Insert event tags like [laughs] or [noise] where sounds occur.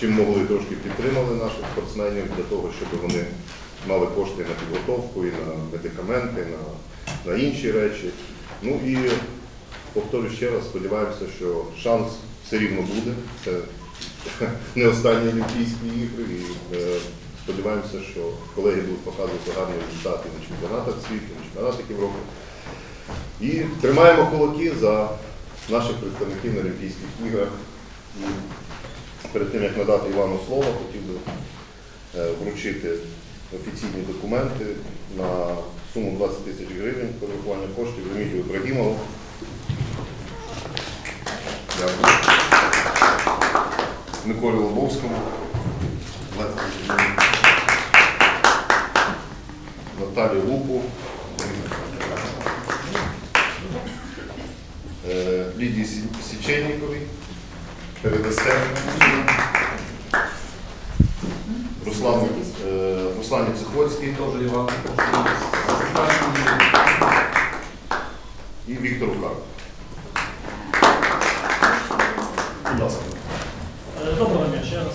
чим могли трошки підтримали наших спортсменів для того, щоб вони мали кошти на підготовку і на медикаменти, на, на інші речі. Ну і повторю ще раз, сподіваємося, що шанс все рівно буде. Це [laughs] не останні Олімпійські ігри. І е, сподіваємося, що колеги будуть показувати гарні результати на чемпіонатах світу, на чемпіонатах Європи. І тримаємо кулаки за наших представників на Олімпійських іграх. Перед тим, як надати Івану слово, хотів би е, вручити офіційні документи на суму 20 тисяч гривень перерахування коштів Леонідію Ібрагімову. Дякую. Миколі Лобовському. 20 тисяч гривень. Наталі Лупу. Е, Лідії Січенніковій. Передасте. Руслан, Руслан Цихольський. Теж Іван. і Віктору Рукар. Е, Доброго дня ще раз.